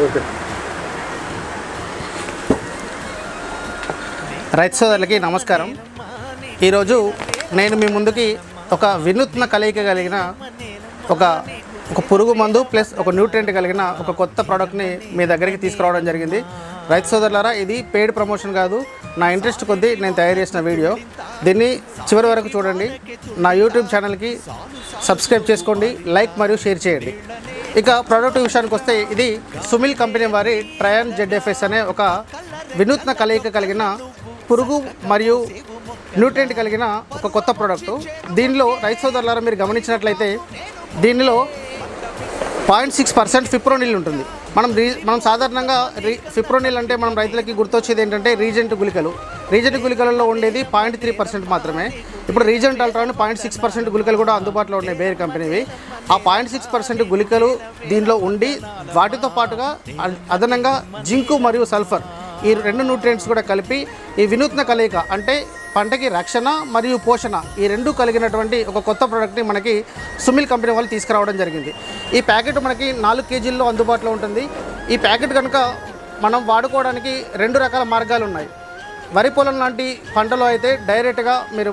Okay. రైతు సోదరులకి నమస్కారం. ఈరోజు నేను మీ ముందుకి ఒక వినూత్న కలయిక కలిగిన ఒక ఒక పురుగు మందు ప్లస్ ఒక న్యూట్రియంట్ కలిగిన ఒక కొత్త ప్రోడక్ట్ని మీ దగ్గరికి తీసుకురావడం జరిగింది. రైతు సోదరులారా ఇది పెయిడ్ ప్రమోషన్ కాదు. నా ఇంట్రెస్ట్ కొద్దీ నేను తయారు చేసిన వీడియో. దీన్ని చివరి వరకు చూడండి. నా యూట్యూబ్ ఛానల్కి సబ్స్క్రైబ్ చేసుకోండి. లైక్ మరియు షేర్ చేయండి. ఇక ప్రోడక్ట్ విషయానికి వస్తే ఇది సుమిల్ కంపెనీ వారి ట్రయన్ జెడ్ఎఫ్ఎస్ అనే ఒక వినూత్న కలయిక కలిగిన పురుగు మరియు న్యూట్రియంట్ కలిగిన ఒక కొత్త ప్రోడక్ట్ దీనిలో రైతు సోదరులారా మీరు గమనించినట్లయితే దీనిలో పాయింట్ సిక్స్ పర్సెంట్ ఫిప్రోనిల్ ఉంటుంది. మనం రీ మనం సాధారణంగా రీ ఫిప్రోనిల్ అంటే మనం రైతులకి గుర్తొచ్చేది ఏంటంటే రీజెంట్ గుళికలు. రీజెంట్ గుళికలలో ఉండేది పాయింట్ త్రీ పర్సెంట్ మాత్రమే. ఇప్పుడు రీజెంట్ అల్ట్రాని పాయింట్ సిక్స్ పర్సెంట్ గుళికలు కూడా అందుబాటులో ఉన్నాయి బేర్ కంపెనీవి. ఆ పాయింట్ సిక్స్ పర్సెంట్ గుళికలు దీనిలో ఉండి వాటితో పాటుగా అదనంగా జింకు మరియు సల్ఫర్ ఈ రెండు న్యూట్రియంట్స్ కూడా కలిపి ఈ వినూత్న కలయిక అంటే పంటకి రక్షణ మరియు పోషణ ఈ రెండు కలిగినటువంటి ఒక కొత్త ప్రోడక్ట్ని మనకి సుమిల్ కంపెనీ వాళ్ళు తీసుకురావడం జరిగింది. ఈ ప్యాకెట్ మనకి నాలుగు కేజీల్లో అందుబాటులో ఉంటుంది. ఈ ప్యాకెట్ కనుక మనం వాడుకోవడానికి రెండు రకాల మార్గాలు ఉన్నాయి వరి పొలం లాంటి పంటలో అయితే డైరెక్ట్గా మీరు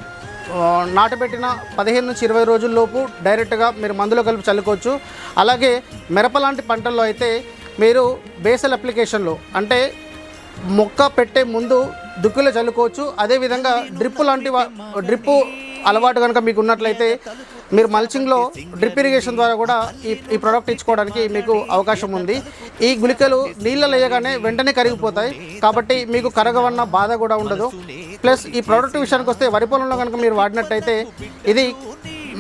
నాటబెట్టిన పదిహేను నుంచి ఇరవై రోజుల్లోపు డైరెక్ట్గా మీరు మందులో కలిపి చల్లుకోవచ్చు. అలాగే మిరప లాంటి పంటల్లో అయితే మీరు బేసల్ అప్లికేషన్లో అంటే మొక్క పెట్టే ముందు దుక్కులో చల్లుకోవచ్చు. అదేవిధంగా డ్రిప్ లాంటి డ్రిప్పు అలవాటు కనుక మీకు ఉన్నట్లయితే మీరు మల్చింగ్లో డ్రిప్ ఇరిగేషన్ ద్వారా కూడా ఈ ఈ ప్రోడక్ట్ ఇచ్చుకోవడానికి మీకు అవకాశం ఉంది. ఈ గుళికలు నీళ్ళలో వేయగానే వెంటనే కరిగిపోతాయి. కాబట్టి మీకు కరగవన్న బాధ కూడా ఉండదు. ప్లస్ ఈ ప్రోడక్ట్ విషయానికి వస్తే వరి పొలంలో కనుక మీరు వాడినట్టయితే ఇది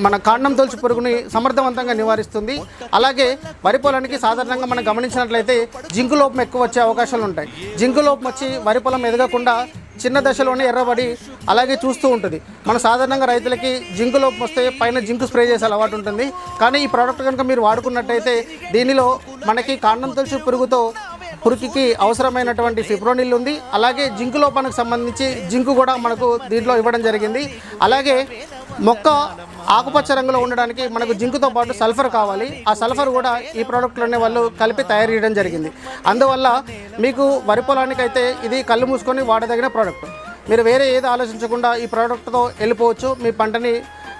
మన కాండం తొలచి పురుగుని సమర్థవంతంగా నివారిస్తుంది. అలాగే వరి పొలానికి సాధారణంగా మనం గమనించినట్లయితే జింకు లోపం ఎక్కువ వచ్చే అవకాశాలు ఉంటాయి. జింకు లోపం వచ్చి వరి పొలం ఎదగకుండా చిన్న దశలోనే ఎర్రబడి అలాగే చూస్తూ ఉంటుంది. మన సాధారణంగా రైతులకి జింకు లోపం వస్తే పైన జింకు స్ప్రే చేసే అలవాటు ఉంటుంది. కానీ ఈ ప్రోడక్ట్ కనుక మీరు వాడుకున్నట్టయితే దీనిలో మనకి కాండం తులసి పురుగుతో పురుగుకి అవసరమైనటువంటి ఫిప్రోనిల్ ఉంది. అలాగే జింకు లోపానికి సంబంధించి జింకు కూడా మనకు దీంట్లో ఇవ్వడం జరిగింది. అలాగే మొక్క ఆకుపచ్చ రంగులో ఉండడానికి మనకు జింకుతో పాటు సల్ఫర్ కావాలి. ఆ సల్ఫర్ కూడా ఈ ప్రోడక్ట్లోనే వాళ్ళు కలిపి తయారు చేయడం జరిగింది. అందువల్ల మీకు వరి పొలానికైతే ఇది కళ్ళు మూసుకొని వాడదగిన ప్రోడక్ట్. మీరు వేరే ఏది ఆలోచించకుండా ఈ ప్రోడక్ట్తో వెళ్ళిపోవచ్చు. మీ పంటని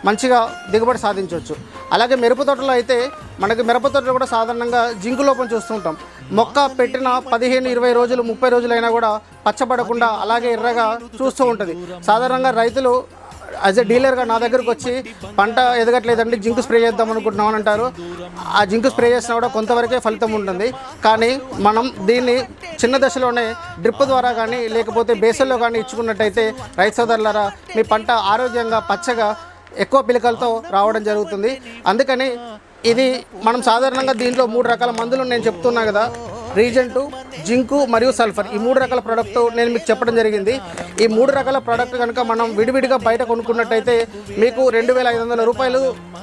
మంచిగా దిగుబడి సాధించవచ్చు. అలాగే మిరప తోటలో అయితే మనకి మిరప తోటలో కూడా సాధారణంగా జింకు లోపం చూస్తుంటాం మొక్క పెట్టిన పదిహేను ఇరవై రోజులు ముప్పై రోజులైనా కూడా పచ్చబడకుండా అలాగే ఎర్రగా చూస్తూ ఉంటుంది. సాధారణంగా రైతులు యాజ్ ఎ డీలర్గా నా దగ్గరకు వచ్చి పంట ఎదగట్లేదండి జింకు స్ప్రే చేద్దాం అనుకుంటున్నాం అని అంటారు. ఆ జింకు స్ప్రే చేసినా కూడా కొంతవరకే ఫలితం ఉంటుంది. కానీ మనం దీన్ని చిన్న దశలోనే డ్రిప్ ద్వారా కానీ లేకపోతే బేసల్లో కానీ ఇచ్చుకున్నట్టయితే రైతు సోదరులారా మీ పంట ఆరోగ్యంగా పచ్చగా ఎక్కువ పిలకలతో రావడం జరుగుతుంది. అందుకని ఇది మనం సాధారణంగా దీంట్లో మూడు రకాల మందులు నేను చెప్తున్నా కదా. రీజెంటు జింకు మరియు సల్ఫర్. ఈ మూడు రకాల ప్రోడక్ట్ నేను మీకు చెప్పడం జరిగింది. ఈ మూడు రకాల ప్రోడక్ట్ కనుక మనం విడివిడిగా బయట కొనుక్కున్నట్టయితే మీకు రెండు వేల ఐదు వందల రూపాయలు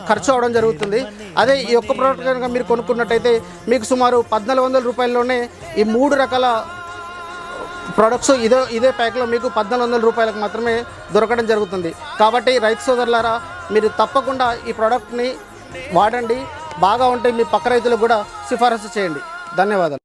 ఖర్చు అవడం జరుగుతుంది. అదే ఈ ఒక్క ప్రోడక్ట్ కనుక మీరు కొనుక్కున్నట్టయితే మీకు సుమారు పద్నాలుగు వందల రూపాయల్లోనే ఈ మూడు రకాల ప్రొడక్ట్స్ ఇదే ఇదే ప్యాక్లో మీకు పద్నాలుగు వందల రూపాయలకు మాత్రమే దొరకడం జరుగుతుంది. కాబట్టి రైతు సోదరులారా మీరు తప్పకుండా ఈ ప్రోడక్ట్ని వాడండి. బాగా ఉంటే మీ పక్క రైతులకు కూడా సిఫారసు చేయండి. ధన్యవాదాలు.